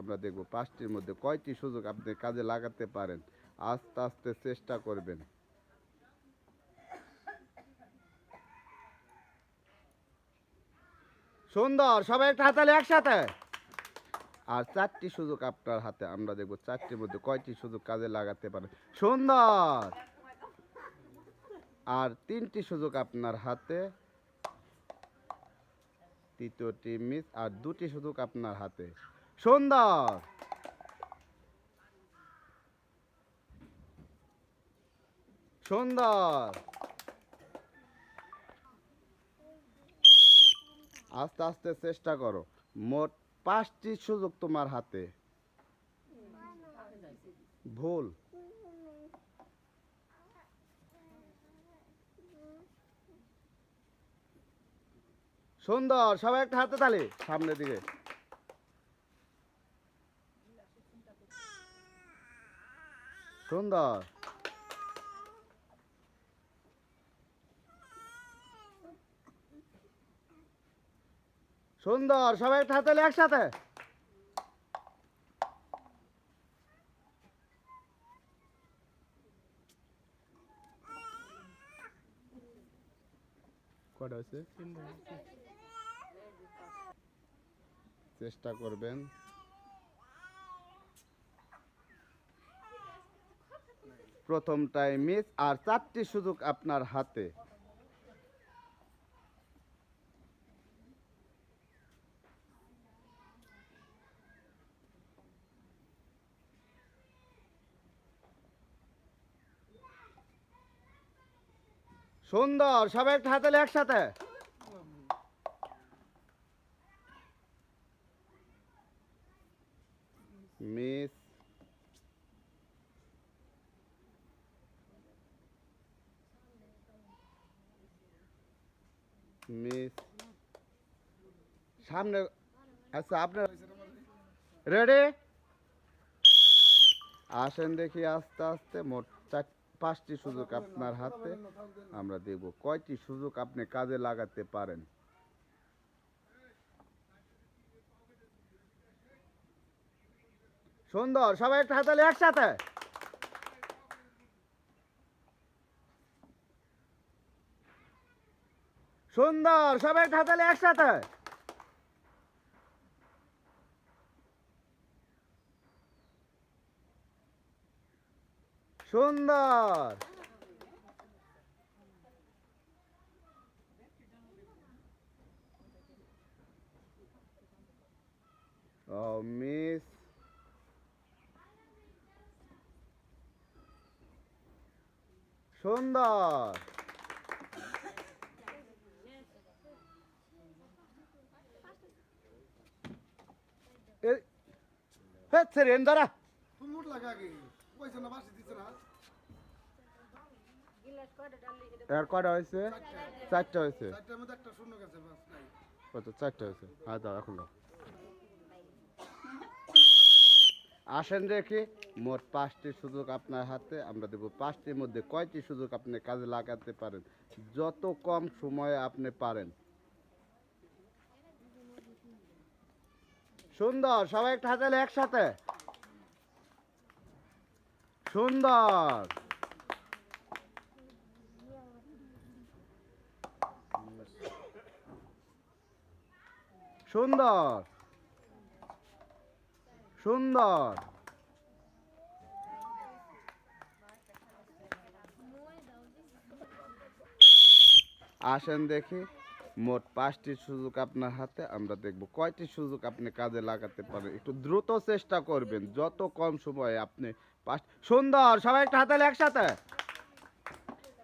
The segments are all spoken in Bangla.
আমরা দেখব। পাঁচটির মধ্যে কয়টি সুযোগ আপনি কাজে লাগাতে পারেন? আস্তে আস্তে চেষ্টা করবেন। সুন্দর, সবাই একটা হাতালে একসাথে। আর চারটি সুযোগ আপনার হাতে, আমরা দেখব চারটির মধ্যে কয়টি সুযোগ কাজে লাগাতে পারেন। সুন্দর! আর তিনটি সুযোগ আপনার হাতে। তৃতীয়টি মিস আর দুটি সুযোগ আপনার হাতে। সুন্দর আস্তে আস্তে চেষ্টা করো। মোট পাঁচটি সুযোগ তোমার হাতে। ভুল। সুন্দর সবাই একটা হাতে তালি। সামনের দিকে। সুন্দর সুন্দর সবাই একটা একসাথে কটা হয়েছে চেষ্টা করবেন প্রথমটাই মিস আর চারটি সুযোগ আপনার হাতে। সুন্দর সবাই একটা হাতে একসাথে মিস সামনে আচ্ছা আপনার রেডি আসেন দেখি আস্তে আস্তে, মোট চার, পাঁচটি সুযোগ আপনার হাতে। আমরা দেখব কয়টি সুযোগ আপনি কাজে লাগাতে পারেন? সুন্দর, সবাই একটা হাতালে একসাথে। সুন্দর সবাই হাতালে একসাথে। সুন্দর। মিস। সুন্দর। এ- হে, ছেড়ে এন দাঁড়া। তুমি মুঠ লাগা আগে পয়সা না বাসি দিছে না? এর কয়টা হয়েছে? চারটা হয়েছে। কত চারটা হয়েছে। হ্যাঁ দাও এখন দাও। আসেন দেখি মোট পাঁচটি সুযোগ আপনার হাতে আমরা দেবো পাঁচটির মধ্যে কয়টি সুযোগ আপনি কাজে লাগাতে পারেন? যত কম সময়ে আপনি পারেন। সুন্দর সবাই একটা হাতে একসাথে। সুন্দর। সুন্দর। সুন্দর। আসেন দেখি। মোট পাঁচটি সুযোগ আপনার হাতে, আমরা দেখব কয়টি সুযোগ আপনি কাজে লাগাতে পারেন একটু দ্রুত চেষ্টা করবেন, যত কম সময়ে আপনি পাঁচ সুন্দর, সবাই একটা হাতে একসাথে।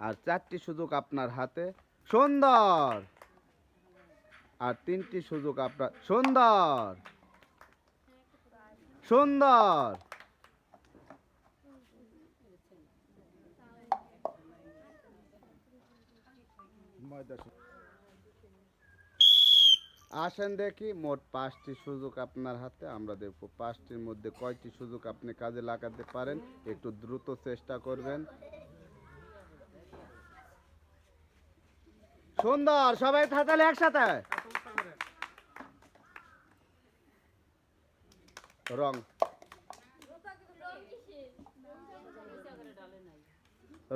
আর চারটি সুযোগ আপনার হাতে, সুন্দর। আর তিনটি সুযোগ আপনার সুন্দর। সুন্দর। আসেন দেখি, মোট পাঁচটি সুযোগ আপনার হাতে, আমরা দেখব পাঁচটির মধ্যে কয়টি সুযোগ আপনি কাজে লাগাতে পারেন, একটু দ্রুত চেষ্টা করবেন। সুন্দর, সবাই থাতালে একসাথে। রং।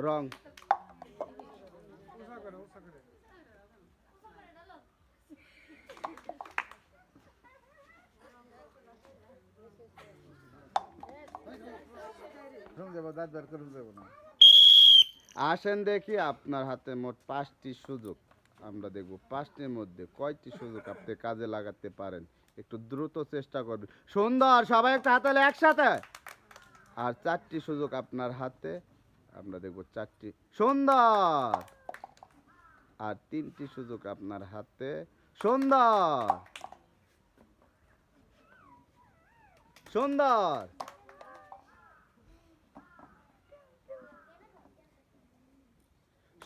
রং। আসেন দেখি আপনার হাতে মোট পাঁচটি সুযোগ। আমরা দেখব পাঁচটির মধ্যে কয়টি সুযোগ আপনি কাজে লাগাতে পারেন। একটু দ্রুত চেষ্টা করবেন। সুন্দর, সবাই একটা হাতে একসাথে। আর চারটি সুযোগ আপনার হাতে, আমরা দেখব চারটি। সুন্দর! আর তিনটি সুযোগ আপনার হাতে। সুন্দর! সুন্দর!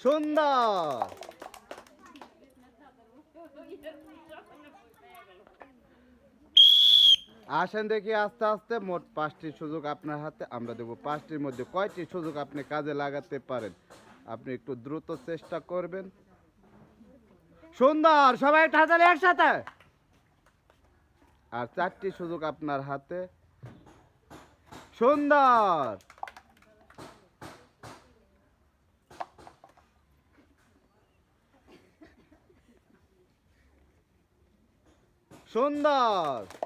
সুন্দর আসেন দেখি আস্তে আস্তে, মোট পাঁচটি সুযোগ আপনার হাতে, আমরা দেবো পাঁচটির মধ্যে কয়টি সুযোগ আপনি কাজে লাগাতে পারেন? আপনি একটু দ্রুত চেষ্টা করবেন। সুন্দর, সবাই হাতালে একসাথে। আর চারটি সুযোগ আপনার হাতে। সুন্দর। সুন্দর